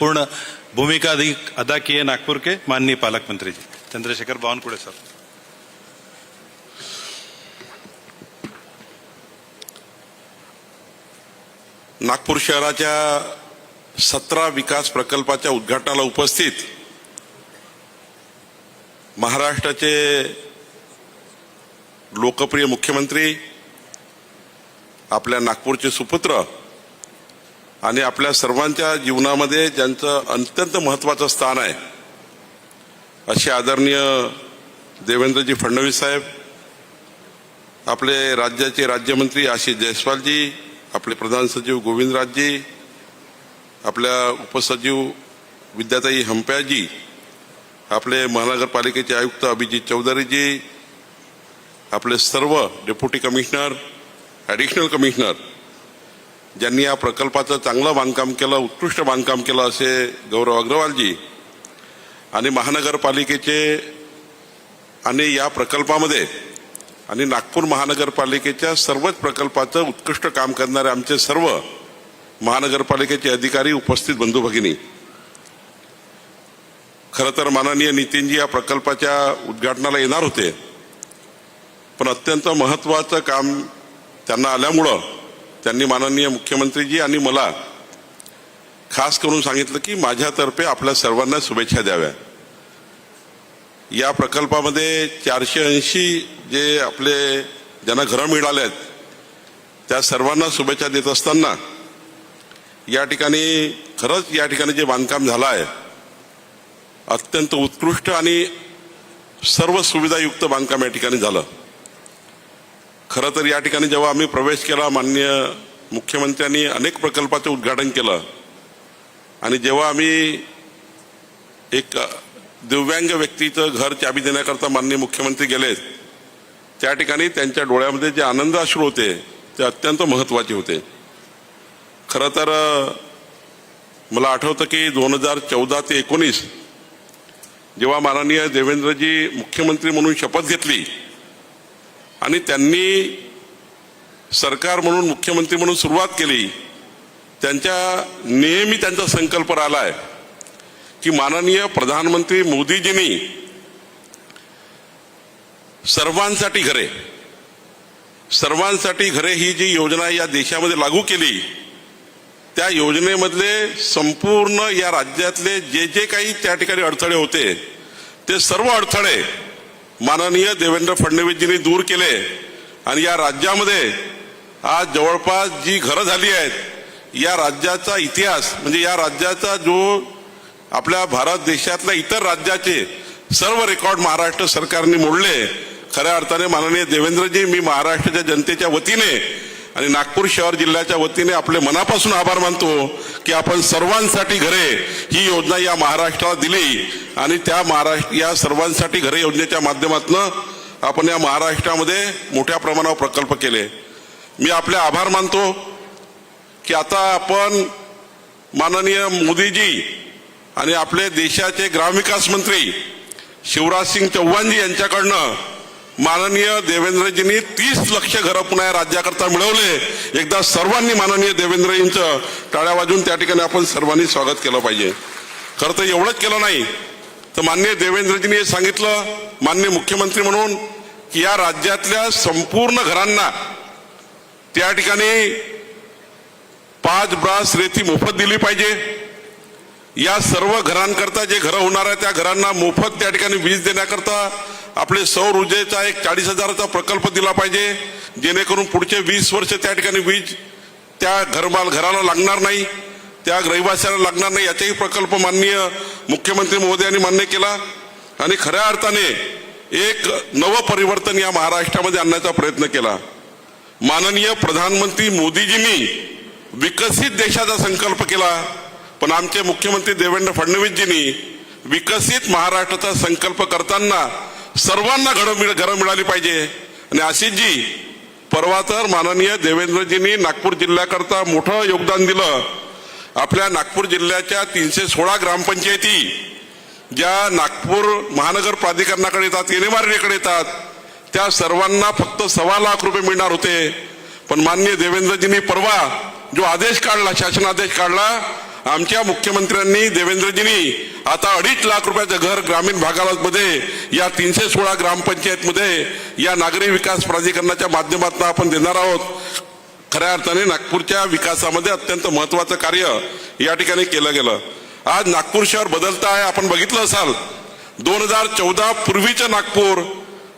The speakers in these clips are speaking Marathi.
पूर्ण भूमिका अधिक अदा की है नागपुर के माननीय पालक मंत्री जी। चंद्रशेखर बावनकुड़े सर। नागपूर शहराच्या सतरा विकास प्रकल्पाच्या उद्घाटनाला उपस्थित महाराष्ट्राचे लोकप्रिय मुख्यमंत्री आपल्या नागपूरचे सुपुत्र आणि आपल्या सर्वांच्या जीवनामध्ये ज्यांचं अत्यंत महत्वाचं स्थान आहे असे आदरणीय देवेंद्रजी फडणवीस साहेब आपले राज्याचे राज्यमंत्री आशिष जयस्वालजी आपले प्रधान सचिव गोविंदराजजी आपल्या उपसचिव विद्याताई हंप्याजी आपले महानगरपालिकेचे आयुक्त अभिजित चौधरीजी आपले सर्व डेप्युटी कमिशनर ॲडिशनल कमिशनर ज्यांनी या प्रकल्पाचं चांगलं बांधकाम केलं उत्कृष्ट बांधकाम केलं असे गौरव अग्रवालजी आणि महानगरपालिकेचे आणि या प्रकल्पामध्ये आणि नागपूर महानगरपालिकेच्या सर्वच प्रकल्पाचं उत्कृष्ट काम करणारे आमचे सर्व महानगरपालिकेचे अधिकारी उपस्थित बंधू भगिनी. खरं तर माननीय नितीनजी या प्रकल्पाच्या उद्घाटनाला येणार होते. पण अत्यंत महत्वाचं काम त्यांना आल्यामुळं त्यांनी माननीय मुख्यमंत्रीजी आणि मला खास करून सांगितलं की माझ्यातर्फे आपल्या सर्वांना शुभेच्छा द्याव्या. या प्रकल्पामध्ये चारशे ऐंशी जे आपले ज्यांना घरं मिळाले आहेत त्या सर्वांना शुभेच्छा देत असताना या ठिकाणी खरंच या ठिकाणी जे बांधकाम झालं आहे अत्यंत उत्कृष्ट आणि सर्व सुविधायुक्त बांधकाम या ठिकाणी झालं. खरं तर या ठिकाणी जेव्हा आम्ही प्रवेश केला माननीय मुख्यमंत्र्यांनी अनेक प्रकल्पाचं उद्घाटन केलं. आणि जेव्हा आम्ही एक दिव्यांग व्यक्तीचं घर चाबी देण्याकरता माननीय मुख्यमंत्री गेलेत त्या ठिकाणी त्यांच्या डोळ्यामध्ये जे आनंद अश्रू होते ते अत्यंत महत्त्वाचे होते. खरं तर मला आठवतं की दोन हजार चौदा ते एकोणीस जेव्हा माननीय देवेंद्रजी मुख्यमंत्री म्हणून शपथ घेतली आणि त्यांनी सरकार म्हणून मुख्यमंत्री म्हणून सुरुवात केली. त्यांच्या नेहमी त्यांचा संकल्प राहिला आहे की माननीय प्रधानमंत्री मोदीजींनी सर्वांसाठी घरे सर्वांसाठी घरे ही जी योजना या देशामध्ये लागू केली त्या योजनेमधले संपूर्ण या राज्यातले जे जे काही त्या ठिकाणी अडथळे होते ते सर्व अडथळे माननीय देवेंद्र फडणवीसजींनी दूर केले. आणि या राज्यामध्ये आज जवळपास जी घरं झाली आहेत या राज्याचा इतिहास म्हणजे या राज्याचा जो आपल्या भारत देशातल्या इतर राज्याचे सर्व रेकॉर्ड महाराष्ट्र सरकारने मोडले. खऱ्या अर्थाने माननीय देवेंद्रजी मी महाराष्ट्राच्या जनतेच्या वतीने आणि नागपूर शहर जिल्ह्याच्या वतीने आपले मनापासून आभार मानतो की आपण सर्वांसाठी घरे ही योजना या महाराष्ट्राला दिली. आणि त्या महाराष्ट्र या सर्वांसाठी घरे योजनेच्या माध्यमातून आपण या महाराष्ट्रामध्ये मोठ्या प्रमाणावर प्रकल्प केले. मी आपले आभार मानतो की आता आपण माननीय मोदीजी आणि आपले देशाचे ग्रामविकास मंत्री शिवराज सिंग चौहानजी यांच्याकडनं माननीय देवेंद्रजींनी तीस लक्ष घरं पुन्हा राज्याकरता मिळवले. एकदा सर्वांनी माननीय देवेंद्रजींचं टाळ्या वाजून त्या ठिकाणी आपण सर्वांनी स्वागत केलं पाहिजे. खरं तर एवढंच केलं नाही. तर माननीय देवेंद्रजींनी हे सांगितलं माननीय मुख्यमंत्री म्हणून की या राज्यातल्या संपूर्ण घरांना त्या ठिकाणी पाच ब्रास रेती मोफत दिली पाहिजे. या सर्व घरांकरता जे घरं होणार आहे त्या घरांना मोफत त्या ठिकाणी वीज देण्याकरता आपले सौर ऊर्जेचा एक चाळीस हजाराचा प्रकल्प दिला पाहिजे. जेणेकरून पुढचे वीस वर्ष त्या ठिकाणी वीज त्या घरमाल घराला लागणार नाही त्या रहिवाशाला लागणार नाही याचाही प्रकल्प माननीय मुख्यमंत्री महोदयांनी मान्य केला. आणि खऱ्या अर्थाने एक नवं परिवर्तन या महाराष्ट्रामध्ये आणण्याचा प्रयत्न केला. माननीय प्रधानमंत्री मोदीजींनी विकसित देशाचा संकल्प केला. पण आमचे मुख्यमंत्री देवेंद्र फडणवीसजींनी विकसित महाराष्ट्राचा संकल्प करताना सर्वांना घरं घरं मिळाली पाहिजे. आणि आशिषजी परवा तर माननीय देवेंद्रजींनी नागपूर जिल्ह्याकरता मोठं योगदान दिलं. आपल्या नागपूर जिल्ह्याच्या तीनशे सोळा ग्रामपंचायती ज्या नागपूर महानगर प्राधिकरणाकडे येतात एनएमआरडीकडे येतात त्या सर्वांना फक्त सव्वा लाख रुपये मिळणार होते. पण माननीय देवेंद्रजींनी परवा जो आदेश काढला शासनादेश काढला आमच्या मुख्यमंत्र्यांनी देवेंद्रजींनी आता अडीच लाख रुपयाचं घर ग्रामीण भागामध्ये या तीनशे सोळा ग्रामपंचायतमध्ये या नागरी विकास प्राधिकरणाच्या माध्यमातून आपण देणार आहोत. खऱ्या अर्थाने नागपूरच्या विकासामध्ये अत्यंत महत्वाचं कार्य या ठिकाणी केलं गेलं. आज नागपूर शहर बदलतं आहे आपण बघितलं असाल. दोन हजार चौदा पूर्वीचं नागपूर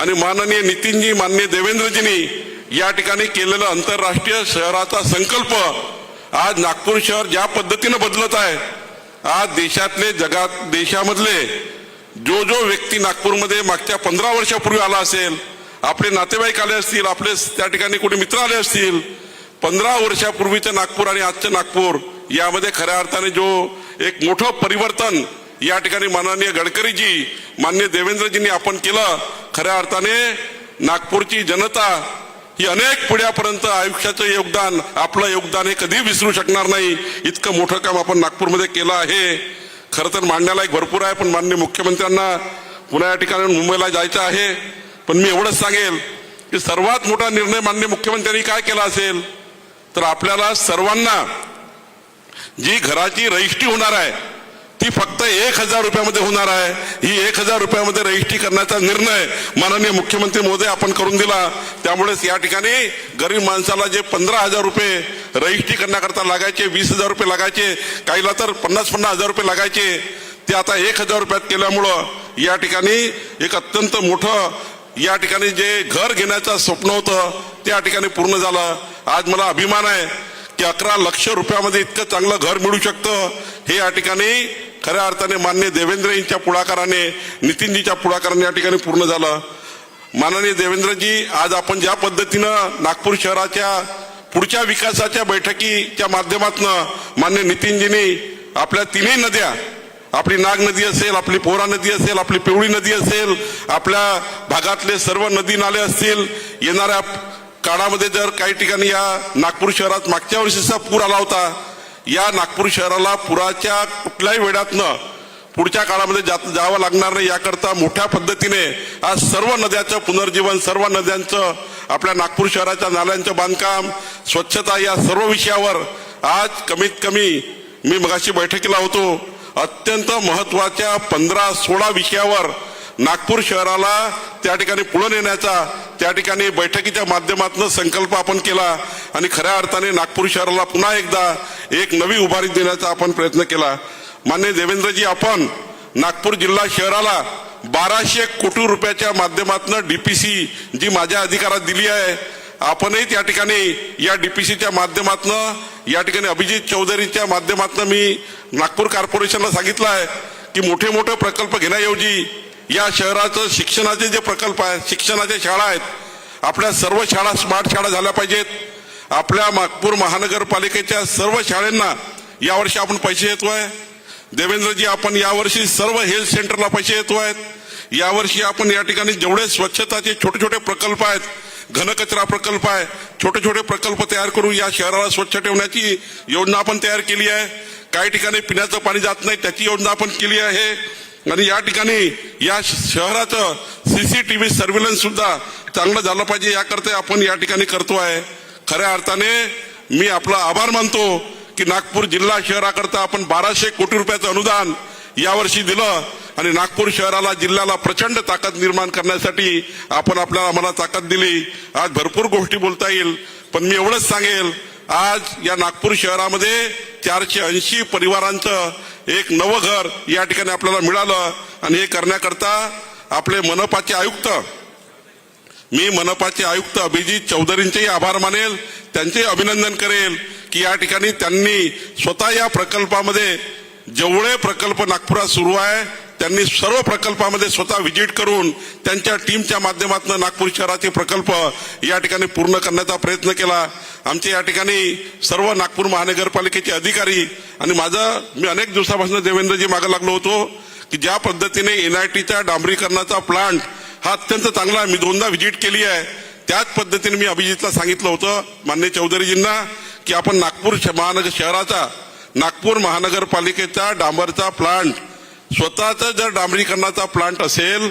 आणि माननीय नितीनजी माननीय देवेंद्रजींनी या ठिकाणी केलेलं आंतरराष्ट्रीय शहराचा संकल्प आज नागपूर शहर ज्या पद्धतीनं बदलत आहे आज देशातले जगात देशामधले जो जो व्यक्ती नागपूरमध्ये मागच्या पंधरा वर्षापूर्वी आला असेल आपले नातेवाईक आले असतील आपले त्या ठिकाणी कोणी मित्र आले असतील पंधरा वर्षापूर्वीचं नागपूर आणि आजचं नागपूर यामध्ये खऱ्या अर्थाने जो एक मोठं परिवर्तन या ठिकाणी माननीय गडकरीजी मान्य देवेंद्रजींनी आपण केलं खऱ्या अर्थाने नागपूरची जनता ही अनेक पिढ्यापर्यंत आयुष्याचं योगदान आपलं योगदान हे कधी विसरू शकणार नाही. इतकं मोठं काम आपण नागपूरमध्ये केलं आहे. खरं तर मांडण्याला एक भरपूर आहे पण माननीय मुख्यमंत्र्यांना पुन्हा या ठिकाणी मुंबईला जायचं आहे. पण मी एवढंच सांगेल की सर्वात मोठा निर्णय माननीय मुख्यमंत्र्यांनी काय केला असेल तर आपल्याला सर्वांना जी घराची रजिस्ट्री होणार आहे ती फक्त एक हजार रुपयामध्ये होणार आहे. ही एक हजार रुपयामध्ये रजिस्ट्री करण्याचा निर्णय माननीय मुख्यमंत्री महोदय आपण करून दिला. त्यामुळेच या ठिकाणी गरीब माणसाला जे पंधरा हजार रुपये रजिस्ट्री करण्याकरता लागायचे वीस हजार रुपये लागायचे काहीला तर पन्नास पन्नास हजार रुपये लागायचे ते आता एक हजार रुपयात केल्यामुळं या ठिकाणी एक अत्यंत मोठं या ठिकाणी जे घर घेण्याचं स्वप्न होतं त्या ठिकाणी पूर्ण झालं. आज मला अभिमान आहे की अकरा लक्ष रुपयामध्ये इतकं चांगलं घर मिळू शकतं हे या ठिकाणी खऱ्या अर्थाने मान्य देवेंद्रजींच्या पुढाकाराने नितीनजीच्या पुढाकाराने या ठिकाणी पूर्ण झालं. माननीय देवेंद्रजी आज आपण ज्या पद्धतीनं नागपूर शहराच्या पुढच्या विकासाच्या बैठकीच्या माध्यमातून मान्य नितीनजींनी आपल्या तिन्ही नद्या आपली नाग नदी असेल आपली पोरा नदी असेल आपली पिवळी नदी असेल आपल्या भागातले सर्व नदी नाले असतील येणाऱ्या काळामध्ये जर काही ठिकाणी या नागपूर शहरात मागच्या वर्षीचा पूर आला होता या नागपूर शहराला पुराच्या कुठल्याही वेळातनं पुढच्या काळामध्ये जात जावं लागणार नाही याकरता मोठ्या पद्धतीने आज सर्व नद्याचं पुनर्जीवन सर्व नद्यांचं आपल्या नागपूर शहराच्या नाल्यांचं बांधकाम स्वच्छता या सर्व विषयावर आज कमीत कमी मी मगाशी बैठकीला होतो. अत्यंत महत्त्वाच्या पंधरा सोळा विषयावर नागपूर शहराला त्या ठिकाणी पुढे नेण्याचा त्या ठिकाणी बैठकीच्या माध्यमातून संकल्प आपण केला आणि खऱ्या अर्थाने नागपूर शहराला पुन्हा एकदा एक नवी उभारी देण्याचा आपण प्रयत्न केला. मान्य देवेंद्रजी आपण नागपूर जिल्हा शहराला बाराशे कोटी रुपयाच्या माध्यमातून डीपीसी जी माझ्या अधिकारात दिली आहे आपणही त्या ठिकाणी या डीपीसीच्या माध्यमातून या ठिकाणी अभिजित चौधरीच्या माध्यमातून मी नागपूर कॉर्पोरेशनला सांगितलं आहे की मोठे मोठे प्रकल्प घेण्याऐवजी या शहराचं शिक्षणाचे जे प्रकल्प आहेत शिक्षणाच्या शाळा आहेत आपल्या सर्व शाळा स्मार्ट शाळा झाल्या पाहिजेत. आपल्या नागपूर महानगरपालिकेच्या सर्व शाळांना यावर्षी आपण पैसे येतोय देवेंद्रजी आपण यावर्षी सर्व हेल्थ सेंटरला पैसे येतो आहेत यावर्षी आपण या ठिकाणी जेवढे स्वच्छताचे छोटे छोटे प्रकल्प आहेत घनकचरा प्रकल्प आहे छोटे छोटे प्रकल्प तयार करून या शहराला स्वच्छ ठेवण्याची योजना आपण तयार केली आहे. काही ठिकाणी पिण्याचं पाणी जात नाही त्याची योजना आपण केली आहे. आणि या ठिकाणी या शहराचं सीसीटीव्ही सर्व्हिलन्स सुद्धा चांगलं झालं पाहिजे याकरता आपण या ठिकाणी करतो आहे खऱ्या अर्थाने मी आपला आभार मानतो की नागपूर जिल्हा शहराकरता आपण बाराशे कोटी रुपयाचं अनुदान यावर्षी दिलं आणि नागपूर शहराला जिल्ह्याला प्रचंड ताकद निर्माण करण्यासाठी आपण आपल्याला आम्हाला ताकद दिली. आज भरपूर गोष्टी बोलता येईल पण मी एवढंच सांगेल आज या नागपूर शहरामध्ये चारशे ऐंशी परिवारांचं एक नवं घर या ठिकाणी आपल्याला मिळालं आणि हे करण्याकरता आपले मनपाचे आयुक्त मी मनपाचे आयुक्त अभिजित चौधरींचेही आभार मानेल त्यांचे अभिनंदन करेल की या ठिकाणी त्यांनी स्वतः या प्रकल्पामध्ये जेवढे प्रकल्प नागपुरात सुरू आहे त्यांनी सर्व प्रकल्पामध्ये स्वतः व्हिजिट करून त्यांच्या टीमच्या माध्यमातून नागपूर शहराचे प्रकल्प या ठिकाणी पूर्ण करण्याचा प्रयत्न केला आमचे या ठिकाणी सर्व नागपूर महानगरपालिकेचे अधिकारी आणि माझं मी अनेक दिवसापासून देवेंद्रजी मागे लागलो होतो की ज्या पद्धतीने एनआयटीचा डांबरीकरणाचा प्लांट हा अत्यंत चांगला आहे. मी दोनदा व्हिजिट केली आहे त्याच पद्धतीने मी अभिजितला सांगितलं होतं मान्य चौधरीजींना की आपण नागपूर श- महानगर शहराचा नागपूर महानगरपालिकेचा डांबरचा प्लांट स्वतःचा जर डांबरीकरणाचा प्लांट असेल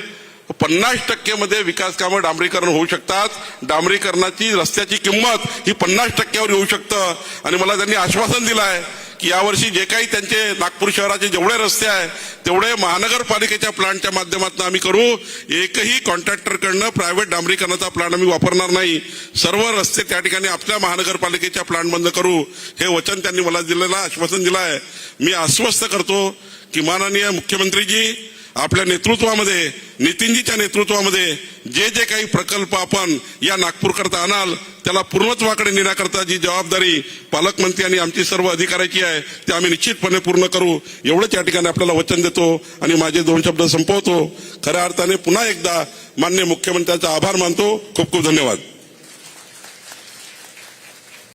पन्नास टक्केमध्ये विकास कामं डांबरीकरण होऊ शकतात. डांबरीकरणाची रस्त्याची किंमत ही पन्नास टक्क्यावर येऊ शकतं. आणि मला त्यांनी आश्वासन दिलं आहे की यावर्षी जे काही त्यांचे नागपूर शहराचे जेवढे रस्ते आहे तेवढे महानगरपालिकेच्या प्लांटच्या माध्यमातून आम्ही करू. एकही कॉन्ट्रॅक्टरकडनं प्रायव्हेट डांबरीकरणाचा प्लांट आम्ही वापरणार नाही. सर्व रस्ते त्या ठिकाणी आपल्या महानगरपालिकेच्या प्लॅनमधनं करू. हे वचन त्यांनी मला दिलेलं आश्वासन दिलं आहे. मी आश्वस्त करतो की माननीय मुख्यमंत्रीजी आपल्या नेतृत्वामध्ये नितीनजीच्या नेतृत्वामध्ये जे जे काही प्रकल्प आपण या नागपूरकरता आणाल त्याला पूर्णत्वाकडे नेण्याकरता जी जबाबदारी पालकमंत्री आणि आमची सर्व अधिकाऱ्याची आहे ते आम्ही निश्चितपणे पूर्ण करू. एवढंच या ठिकाणी आपल्याला वचन देतो आणि माझे दोन शब्द संपवतो. खऱ्या अर्थाने पुन्हा एकदा मान्य मुख्यमंत्र्यांचा आभार मानतो. खूप खूप धन्यवाद.